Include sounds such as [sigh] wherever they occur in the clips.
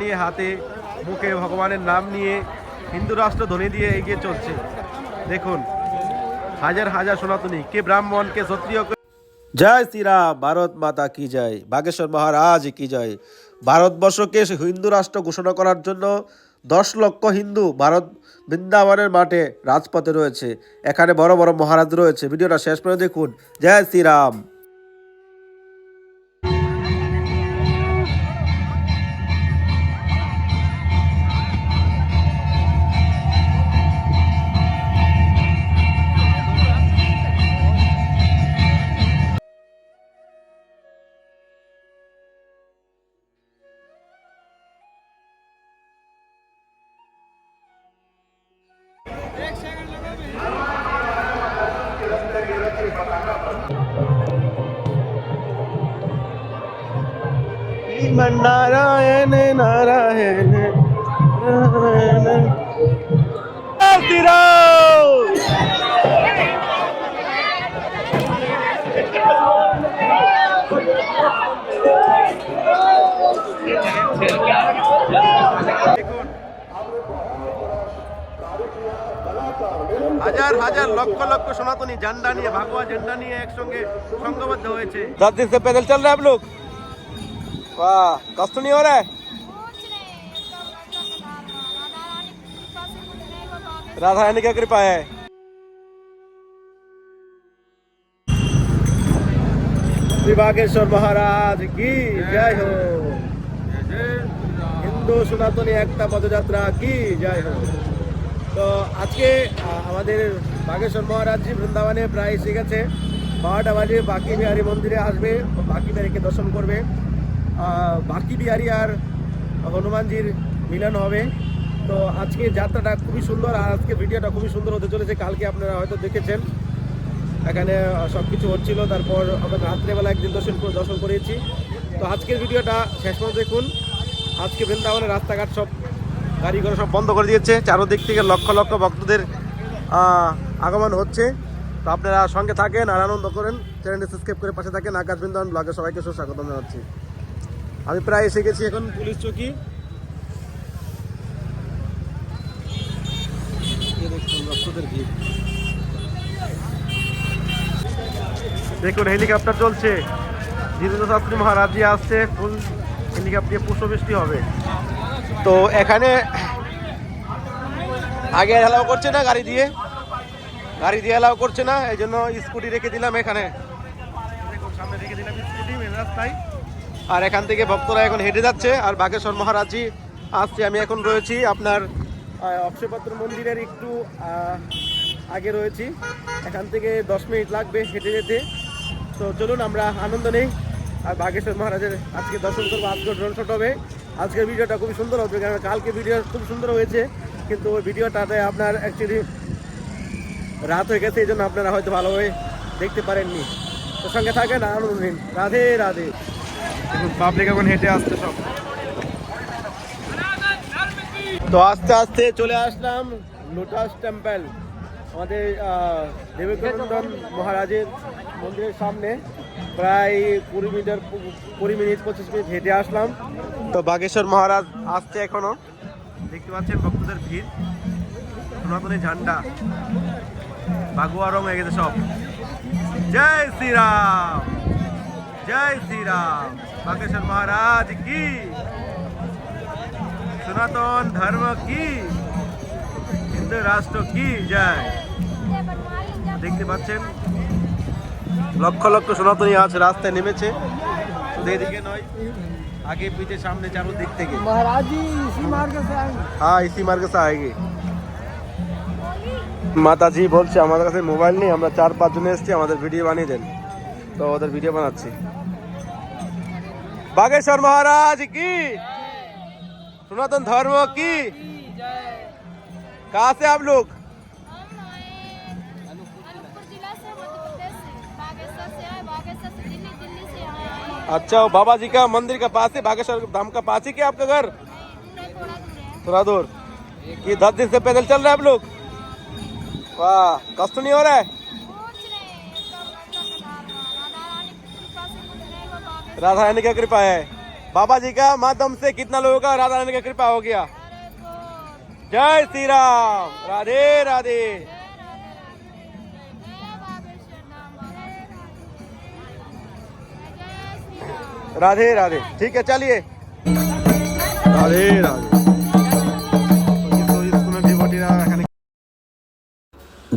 নিয়ে হাতে, মুখে ভগবানের নাম নিয়ে হিন্দু রাষ্ট্র ধ্বনি দিয়ে এগিয়ে চলছে। দেখুন, হাজার হাজার সনাতনী, কে ব্রাহ্মণ, কে ক্ষত্রিয় জয় শ্রীরাম, ভারত মাতা কি জয়? বাগেশ্বর মহারাজ কি জয়? ভারতবর্ষকে হিন্দু রাষ্ট্র ঘোষণা করার জন্য দশ লক্ষ হিন্দু ভারত বৃন্দাবনের মাঠে রাজপথে রয়েছে। এখানে বড় বড় মহারাজ রয়েছে। ভিডিওটা শেষ করে দেখুন। জয় শ্রীরাম। নারায়ণ নারায়ণ হাজার হাজার লক্ষ লক্ষ সনাতনী ঝান্ডা নিয়ে ভাগোয়া ঝান্ডা নিয়ে একসঙ্গে সংঘবদ্ধ হয়েছে। দশ চল রা আপ লোক वाह कष्ट नहीं हो रहा है राधा रानी की कृपा है श्री बागेश्वर महाराज की जय हो হিন্দু সনাতনী একটা পদযাত্রা কি জয় হোক তো আজকে আহ, আমাদের বাগেশ্বর মহারাজজি বৃন্দাবনে প্রায় এসে গেছে বারোটা বাজে বাকি বিহারী মন্দিরে আসবে বাকি বিহারীকে দর্শন করবে আহ, বাকি বিহারী আর হনুমানজির মিলন হবে। তো আজকে যাত্রাটা খুবই সুন্দর, আর আজকে ভিডিওটা খুবই সুন্দর হতে চলেছে। কালকে আপনারা হয়তো দেখেছেন। এখানে সব কিছু হচ্ছিল। তারপর আমরা রাত্রেবেলা একদিন দর্শন দর্শন করেছি তো আজকের ভিডিওটা শেষ পর্যন্ত দেখুন। আজকে বৃন্দাবনের রাস্তাঘাট সব গাড়ি ঘোড়া সব বন্ধ করে দিয়েছে। চারোদিক থেকে লক্ষ লক্ষ ভক্তদের আগমন হচ্ছে। তো আপনারা সঙ্গে থাকেন আর আনন্দ করেন। চ্যানেলটি সাবস্ক্রাইব করে পাশে থাকেন। আকাশ বৃন্দাবন ব্লগে সবাইকে সুস্বাগত জানাচ্ছি। আমি প্রায় এসে গেছি এখন পুলিশ চৌকি। দেখুন হেলিকপ্টার চলছে। জিতেন্দ্র শাস্ত্রী মহারাজি আসছে ফুল হেলিকপ্টার পুষ্পবৃষ্টি হবে। তো এখানে আগে অ্যালাউ করছে না গাড়ি দিয়ে। গাড়ি দিয়ে অ্যালাউ করছে না এই জন্য স্কুটি রেখে দিলাম এখানে। সামনে রেখে দিলাম স্কুটি রাস্তায়। আর এখান থেকে ভক্তরা এখন হেঁটে যাচ্ছে, আর বাগেশ্বর মহারাজি আসছে। আমি এখন রয়েছি আপনার অক্ষয়পাত্র মন্দিরের একটু আগে রয়েছি। এখান থেকে দশ মিনিট লাগবে হেঁটে যেতে। তো চলুন, আমরা আনন্দ নেই। আর বাগেশ্বর মহারাজের আজকে দর্শন করব আজকে ড্রোন শট হবে আজকের ভিডিওটা খুবই সুন্দর হবে কারণ কালকে ভিডিও খুব সুন্দর হয়েছে। কিন্তু ওই ভিডিওটাতে আপনার অ্যাকচুয়ালি রাত হয়ে গেছে, এই জন্য আপনারা হয়তো ভালোভাবে দেখতে পারেননি। তো সঙ্গে থাকেন আনন্দ নিন। রাধে রাধে। দেখুন পাবলিক এখন হেঁটে আসতে সব। তো আস্তে আস্তে চলে আসলাম লোটাস টেম্পল, আমাদের বিবেকানন্দন মহারাজের মন্দিরের সামনে। প্রায় কুড়ি মিটার, কুড়ি মিনিট, পঁচিশ মিনিট হেঁটে আসলাম। তো বাগেশ্বর মহারাজ আসছে এখনও। দেখতে পাচ্ছেন ভক্তদের ভিড়। সনাতনী ঝান্ডা। বাগুয়া রং হয়ে গেছে সব। জয় শ্রীরাম! जय श्री राम बागेश्वर महाराज की सनातन धर्म की হিন্দু রাষ্ট্র কি? জয়। দেখতে পাচ্ছেন লক্ষ লক্ষ সনাতনী আজ রাস্তায় নেমেছে। শুধু এদিকে নয় আগে পিছে সামনে চারু দিক থেকে। হ্যাঁ ইসি মার্গে সে আগে। মাতাজি বলছে আমাদের কাছে মোবাইল নেই আমরা চার পাঁচ পাঁচজনে এসেছি আমাদের ভিডিও বানিয়ে দেন। তো ওদের ভিডিও বানাচ্ছি। बागेश्वर महाराज की। सनातन धर्म की। कहा से आप लोग? अच्छा बाबा जी का मंदिर का पास है बागेश्वर धाम का पास ही क्या आपका घर? थोड़ा दूर। ये दस दिन से पैदल चल रहे आप लोग। वाह, कष्ट नहीं हो रहा है? राधा रानी का कृपा है। बाबा जी का माध्यम से कितना लोगों का राधा रानी का कृपा हो गया? जय श्री राम। राधे राधे। राधे राधे। ठीक है, चलिए। राधे राधे।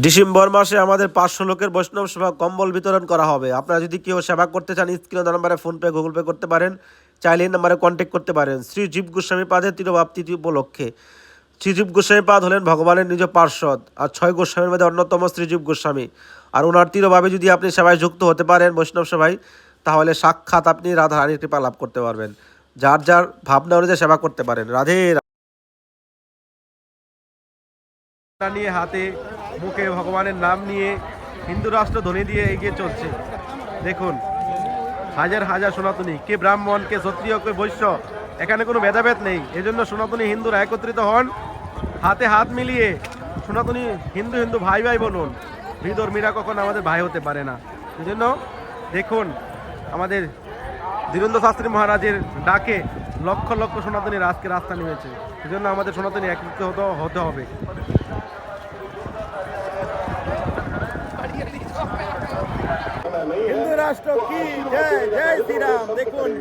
ডিসেম্বর মাসে আমাদের পাঁচশো লোকের বৈষ্ণব সেবা কম্বল বিতরণ করা হবে। আপনারা যদি কেউ সেবা করতে চান, স্ক্রিনে নাম্বারে ফোনপে, গুগল পে করতে পারেন। চাইলে এই নাম্বারে কন্ট্যাক্ট করতে পারেন। শ্রী জীব গোস্বামী পাদের তিরোভাব তিথি উপলক্ষে। শ্রীজীব গোস্বামী পাদ হলেন ভগবানের নিজ পার্শ্বদ আর ছয় গোস্বামীর মধ্যে অন্যতম শ্রীজীব গোস্বামী। আর ওনার তিরোভাবে যদি আপনি সেবায় যুক্ত হতে পারেন বৈষ্ণব সেবায়, তাহলে সাক্ষাৎ আপনি রাধা রানীর কৃপা লাভ করতে পারবেন। যার যার ভাবনা অনুযায়ী সেবা করতে পারেন। রাধে। নিয়ে হাতে মুখে ভগবানের নাম নিয়ে হিন্দু রাষ্ট্র ধ্বনি দিয়ে এগিয়ে চলছে। দেখুন, হাজার হাজার সনাতনী, কে ব্রাহ্মণ, কে ক্ষত্রিয়, কে বৈশ্য, এখানে কোনো ভেদাভেদ নেই। এজন্য সনাতনী হিন্দুরা একত্রিত হন, হাতে হাত মিলিয়ে সনাতনী হিন্দু হিন্দু ভাই ভাই বলুন মীরা কখন আমাদের ভাই হতে পারে না। এজন্য দেখুন, আমাদের ধীরেন্দ্র শাস্ত্রী মহারাজের ডাকে লক্ষ লক্ষ সনাতনীর আজকে রাস্তা নেমেছে। সেজন্য আমাদের সনাতনী একত্রিত হতে হবে। রাষ্ট্র কি? জয় জয় শ্রীরাম। দেখুন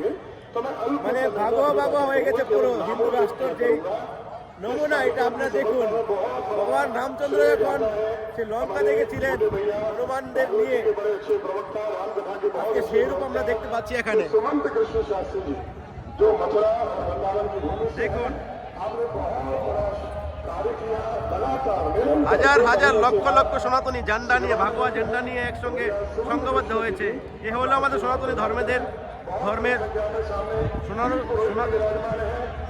মানে ভাগো ভাগো হয়ে গেছে পুরো। হিন্দু রাষ্ট্র যে নমুনা, এটা আপনারা দেখুন। ভগবান রামচন্দ্র যখন সে লঙ্কা দেখেছিলেন হনুমানদের নিয়ে, আজকে সেইরূপ আমরা দেখতে পাচ্ছি এখানে। দেখুন হাজার হাজার লক্ষ লক্ষ সনাতনী ঝান্ডা নিয়ে ভাগোয়া ঝান্ডা নিয়ে একসঙ্গে সংঘবদ্ধ হয়েছে। এ হলো আমাদের সনাতনী ধর্মেদের, ধর্মের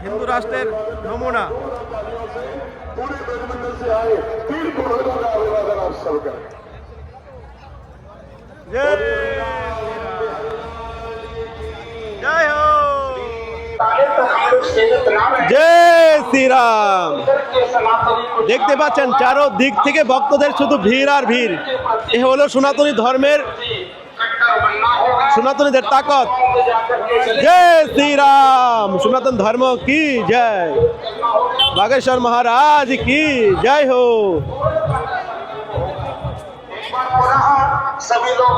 হিন্দু রাষ্ট্রের নমুনা। জয় হোক জয় শ্রীরাম দেখতে পাচ্ছেন চারো দিক থেকে ভক্তদের শুধু ভিড় আর ভিড়। এ হলো সনাতনী ধর্মের সনাতনীদের তাকত। জয় শ্রীরাম সনাতন ধর্ম কি জয়? বাগেশ্বর মহারাজ কি জয় হো? সবই লোক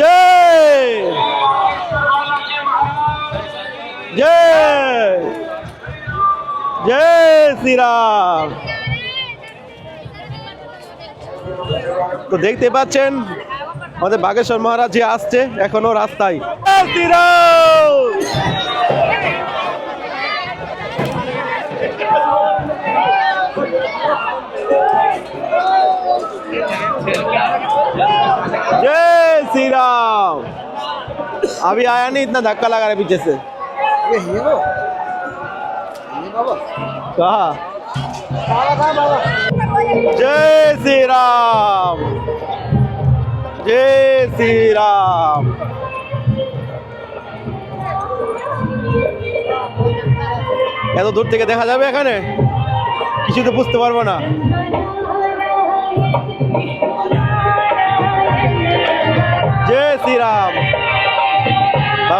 জয় জয় জয় শ্রীরাম তো দেখতে পাচ্ছেন আমাদের বাগেশ্বর মহারাজ যে আসছে, এখনও রাস্তায়। শ্রীরাম अभी आया नहीं इतना धक्का लगा रहा है पीछे से ये हीरो ये बाबा कहा बाबा का बाबा जय श्री राम जय श्री राम এত দূর থেকে দেখা যাবে এখানে কিছু তো বুঝতে পারবো না জয় শ্রীরাম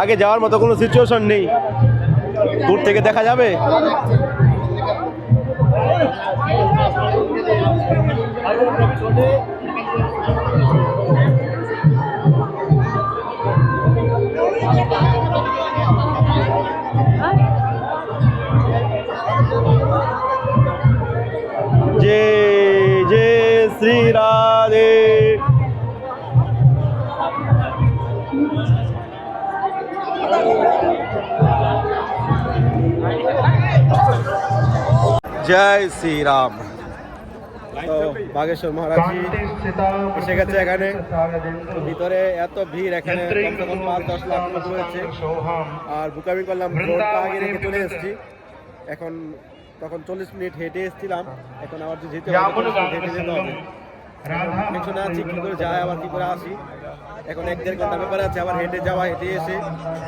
আগে যাওয়ার মতো কোনো সিচুয়েশন নেই। দূর থেকে দেখা যাবে? শ্রী রাধে জয় শ্রীরাম। তো বাগেশ্বর মহারাজজি এসে গেছে এখানে। ভিতরে এত ভিড় এখানে। দশ লাখ লোক আর বুকামি করলাম রোডটা আগে চলে এসেছি। এখন তখন চল্লিশ মিনিট হেঁটে এসেছিলাম। এখন আবার যে যেতে হেঁটে যেতে হবে। টেনশনে আছি কী করে যায় আবার কী করে আসি। এখন এক দেড় ঘণ্টা ব্যাপারে আছে আবার হেঁটে যাওয়া হেঁটে এসে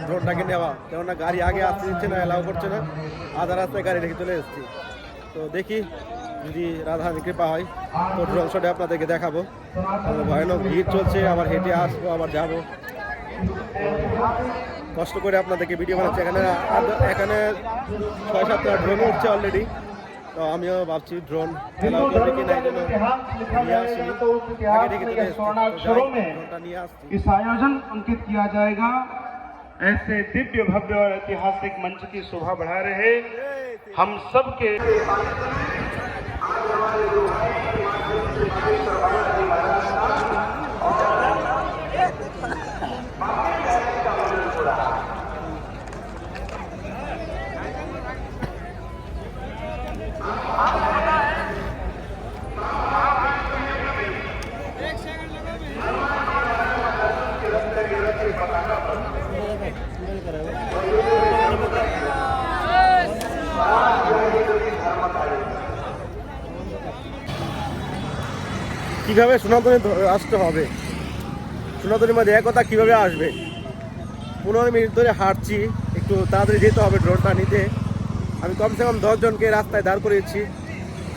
ড্রোনটাকে নেওয়া। কেননা গাড়ি আগে আসতে দিচ্ছে না অ্যালাউ করছে না। আধা রাস্তায় গাড়ি রেখে চলে এসেছি। তো দেখি যদি রাধারানী কৃপা হয় তো ড্রোন শটে আপনাদেরকে দেখাবো। ভয়ানক ভিড় চলছে আবার হেঁটে আসব আবার যাব। কষ্ট করে আপনাদেরকে ভিডিও বানাচ্ছি এখানে আদ- এখানে ছয় সাতটা ড্রোন উঠছে অলরেডি তো আমিও ভাবছি ড্রোন এলাও করবে কি না এই জন্য নিয়ে আসিনি আগে রেখে চলে এসেছি তো যাই, ড্রোনটা নিয়ে আসছি इस आयोजन अंकित किया जाएगा ऐसे दिव्य भव्य और ऐतिहासिक मंच की शोभा बढ़ा रहे हम सब के কীভাবে সনাতনী আসতে হবে? সনাতনীর মধ্যে একতা কীভাবে আসবে? পনেরো মিনিট ধরে হাঁটছি, একটু তাড়াতাড়ি যেতে হবে ড্রোনটা নিতে। আমি কমসে কম দশজনকে রাস্তায় দাঁড় করিয়েছি।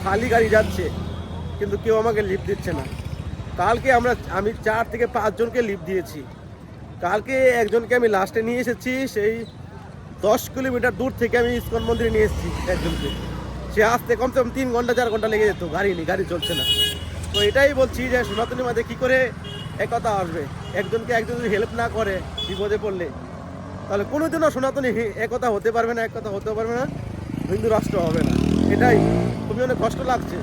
খালি গাড়ি যাচ্ছে, কিন্তু কেউ আমাকে লিফট দিচ্ছে না। কালকে আমরা, আমি চার থেকে পাঁচজনকে লিফট দিয়েছি। কালকে একজনকে আমি লাস্টে নিয়ে এসেছি, সেই দশ কিলোমিটার দূর থেকে আমি ইস্কন মন্দিরে নিয়ে এসেছি একজনকে। সে আসতে কমসে কম তিন ঘণ্টা, চার ঘণ্টা লেগে যেত। গাড়ি নেই, গাড়ি চলছে না। তো এটাই বলছি যে সনাতনী মাঝে কী করে একতা আসবে? একজনকে একজন যদি হেল্প না করে, বিপদে পড়লে, তাহলে কোনোদিনও সনাতনী একতা হতে পারবে না, একতা হতে পারবে না, হিন্দু রাষ্ট্র হবে না। এটাই খুবই অনেক কষ্ট লাগছে।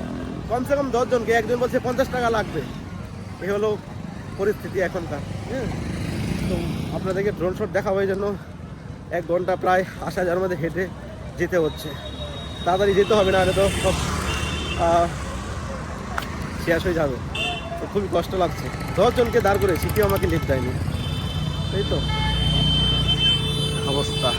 কমসে কম দশজনকে, একজন বলছে পঞ্চাশ টাকা লাগবে। এ হলো পরিস্থিতি এখনকার হ্যাঁ? তো আপনাদেরকে ড্রোন শট দেখাবো এই জন্য। এক ঘণ্টা প্রায় আসা যাওয়ার মধ্যে হেঁটে যেতে হচ্ছে। তাড়াতাড়ি যেতে হবে না হলে তো সব শেষ হয়ে যাবে। তো খুবই কষ্ট লাগছে। দশজনকে দাঁড় করেছি, কেউ আমাকে লিফট দেয়নি। এই তো। অবস্থা।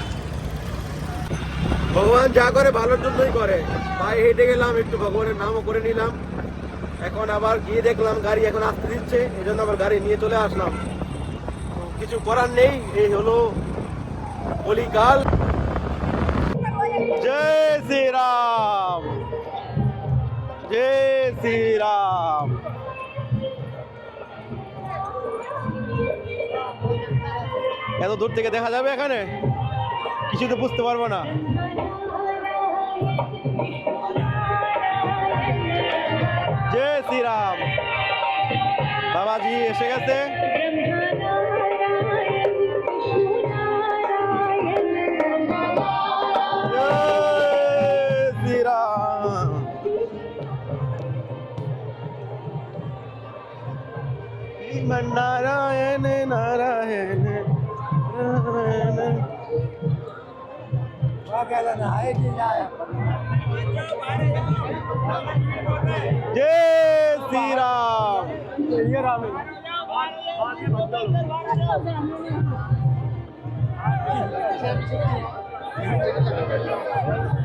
ভগবান যা করে, ভালোর জন্যই করে। পায়ে হেঁটে গেলাম, একটু ভগবানের নামও করে নিলাম। এখন আবার গিয়ে দেখলাম গাড়ি এখন আসতে দিচ্ছে এই জন্য আবার গাড়ি নিয়ে চলে আসলাম। কিছু করার নেই, এই হলো কলিকাল জয় শ্রীরাম! জয় শ্রীরাম। এত দূর থেকে দেখা যাবে এখানে? কিছু তো বুঝতে পারব না। জয় শ্রীরাম। বাবাজি এসে গেছে। जय श्री राम ये राम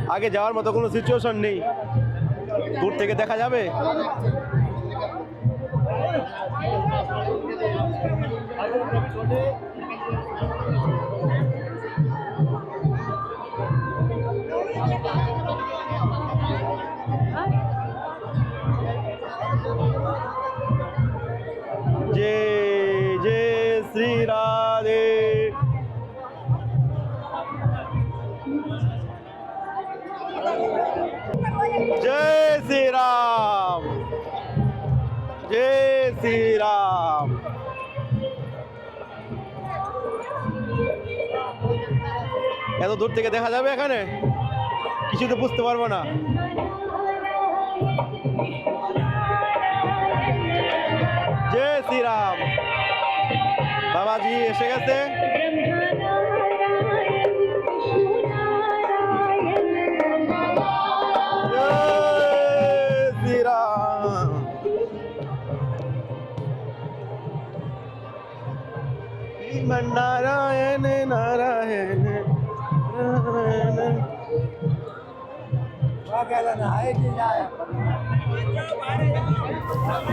আগে যাওয়ার মতো কোনো সিচুয়েশন নেই দূর থেকে দেখা যাবে जय এত দূর থেকে দেখা যাবে এখানে? কিছু তো বুঝতে পারব না। জয় শ্রীরাম। বাবাজি এসে গেছে।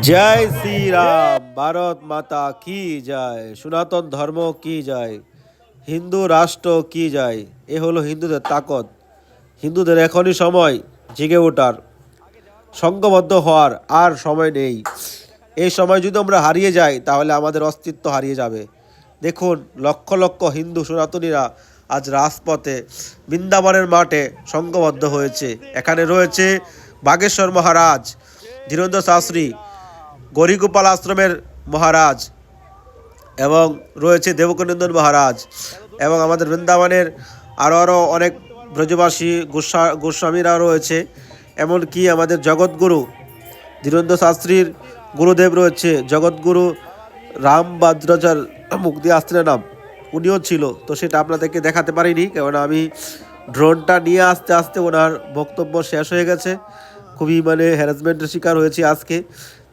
জয় শ্রীরাম, ভারত মাতা কি যায় সনাতন ধর্ম কি যায় হিন্দু রাষ্ট্র কি যায় এ হলো হিন্দুদের তাকত। হিন্দুদের এখনই সময় জেগে ওঠার। সংঘবদ্ধ হওয়ার আর সময় নেই। এই সময় যদি আমরা হারিয়ে যাই, তাহলে আমাদের অস্তিত্ব হারিয়ে যাবে। দেখুন, লক্ষ লক্ষ হিন্দু সনাতনীরা আজ রাজপথে বৃন্দাবনের মাঠে সংঘবদ্ধ হয়েছে। এখানে রয়েছে বাগেশ্বর মহারাজ, ধীরেন্দ্র শাস্ত্রী, গরিগোপাল আশ্রমের মহারাজ এবং রয়েছে দেবকনন্দন মহারাজ এবং আমাদের বৃন্দাবনের আরও আরও অনেক ব্রজবাসী গোস্বা গোস্বামীরা রয়েছে। এমনকি আমাদের জগৎগুরু, ধীরেন্দ্র শাস্ত্রীর গুরুদেব রয়েছে। জগৎগুরু রাম বাদ্রাচার মুক্তি আস্ত্রের নাম। উনিও ছিল, তো সেটা আপনাদেরকে দেখাতে পারিনি কারণ আমি ড্রোনটা নিয়ে আসতে আসতে ওনার বক্তব্য শেষ হয়ে গেছে। খুবই মানে হ্যারাসমেন্টের শিকার হয়েছি আজকে,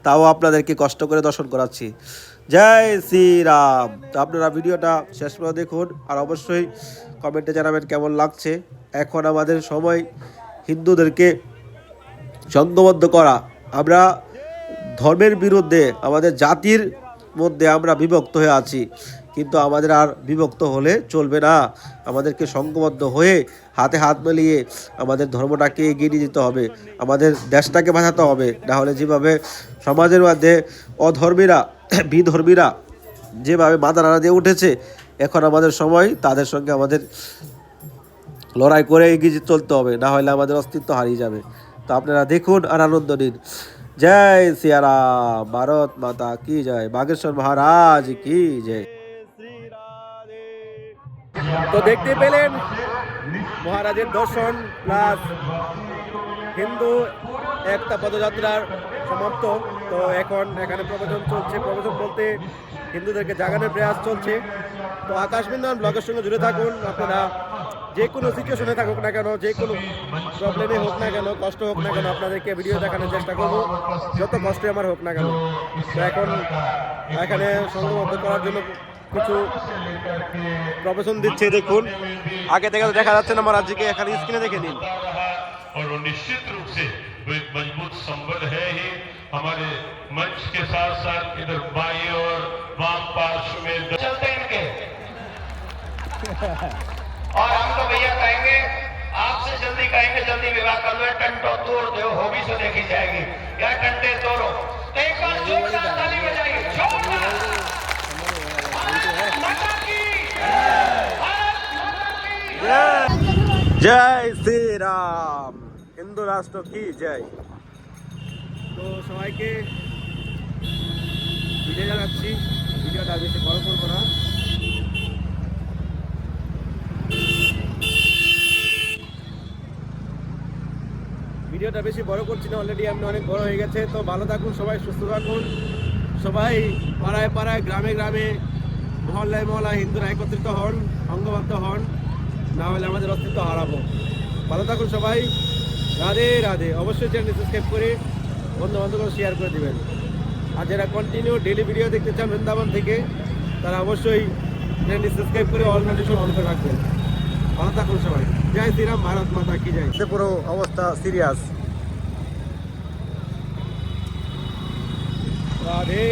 তাও আপনাদেরকে কষ্ট করে দর্শন করাচ্ছি। জয় শ্রীরাম! তো আপনারা ভিডিওটা শেষ পর্যন্ত দেখুন, আর অবশ্যই কমেন্টে জানাবেন কেমন লাগছে। এখন আমাদের সময় হিন্দুদেরকে সংঘবদ্ধ করা। আমরা ধর্মের বিরুদ্ধে, আমাদের জাতির মধ্যে আমরা বিভক্ত হয়ে আছি। কিন্তু আমাদের আর বিভক্ত হলে চলবে না। আমাদেরকে সংঘবদ্ধ হয়ে হাতে হাত মিলিয়ে আমাদের ধর্মটাকে এগিয়ে নিয়ে যেতে হবে। আমাদের দেশটাকে বাঁচাতে হবে। না হলে যেভাবে সমাজের মধ্যে অধর্মীরা, বিধর্মীরা যেভাবে নাড়া দিয়ে উঠেছে, এখন আমাদের সময় তাদের সঙ্গে আমাদের লড়াই করে এগিয়ে চলতে হবে। না হলে আমাদের অস্তিত্ব হারিয়ে যাবে। তো আপনারা দেখুন আর আনন্দ নিন। জয় সিয়ারাম, ভারত মাতা কি জয়, বাগেশ্বর মহারাজ কি জয়। তো দেখতে পেলেন মহারাজের দর্শন, প্লাস হিন্দু একটা পদযাত্রার সমাপ্ত। তো এখন এখানে প্রবচন চলছে। প্রবচন বলতে হিন্দুদেরকে জাগানোর প্রয়াস চলছে। তো আকাশ বিন্দন ব্লগের সঙ্গে জুড়ে থাকুন। আপনারা যে কোনো সিচুয়েশনে থাকুক না কেন যে কোনো প্রবলেমে হোক না কেন কষ্ট হোক না কেন আপনাদেরকে ভিডিও দেখানোর চেষ্টা করব যত কষ্ট আমার হোক না কেন তো এখন এখানে সংঘবদ্ধ করার জন্য কিছু প্রবচন দিচ্ছে দেখুন আগে থেকে তো দেখা যাচ্ছে না আমার আজকে এখানে স্ক্রিনে দেখে নিন और वो निश्चित रूप से वो एक मजबूत संबल है ही हमारे मंच के साथ साथ इधर बाई और वाम पार्श्व में चलते हैं इनके [laughs] और हम तो भैया कहेंगे आपसे जल्दी कहेंगे जल्दी विवाह कर लो ये टंटो तोड़ दो होगी से देखी जाएगी या टंटे तोड़ो तो एक बार जोरदार ताली बजाइए जोरदार भारत माता की भारत माता की জয় শ্রীরাম হিন্দু রাষ্ট্র কি জয় তো সবাইকে ভিডিও জানাচ্ছি ভিডিওটা বেশি বড় করবো না ভিডিওটা বেশি বড় করছি না অলরেডি আপনি অনেক বড় হয়ে গেছে, তো ভালো থাকুন, সবাই সুস্থ থাকুন। সবাই পাড়ায় পাড়ায়, গ্রামে গ্রামে, মহল্লায় মহল্লায় হিন্দুরা একত্রিত হন অঙ্গবদ্ধ হন, না হলে আমাদের অস্তিত্ব হারাবো। ভালো থাকুন সবাই, রাধে রাধে। অবশ্যই চ্যানেল সাবস্ক্রাইব করে বন্ধু বান্ধব শেয়ার করে দিবেন। আর যারা কন্টিনিউ ডেলি ভিডিও দেখতে চান বৃন্দাবন থেকে, তারা অবশ্যই চ্যানেলটি সাবস্ক্রাইব করে অল নোটিফিকেশন অন করে রাখবেন। ভালো থাকুন সবাই। জয় শ্রীরাম ভারত মাতা কি জয়? পুরো অবস্থা সিরিয়াস। রাধে।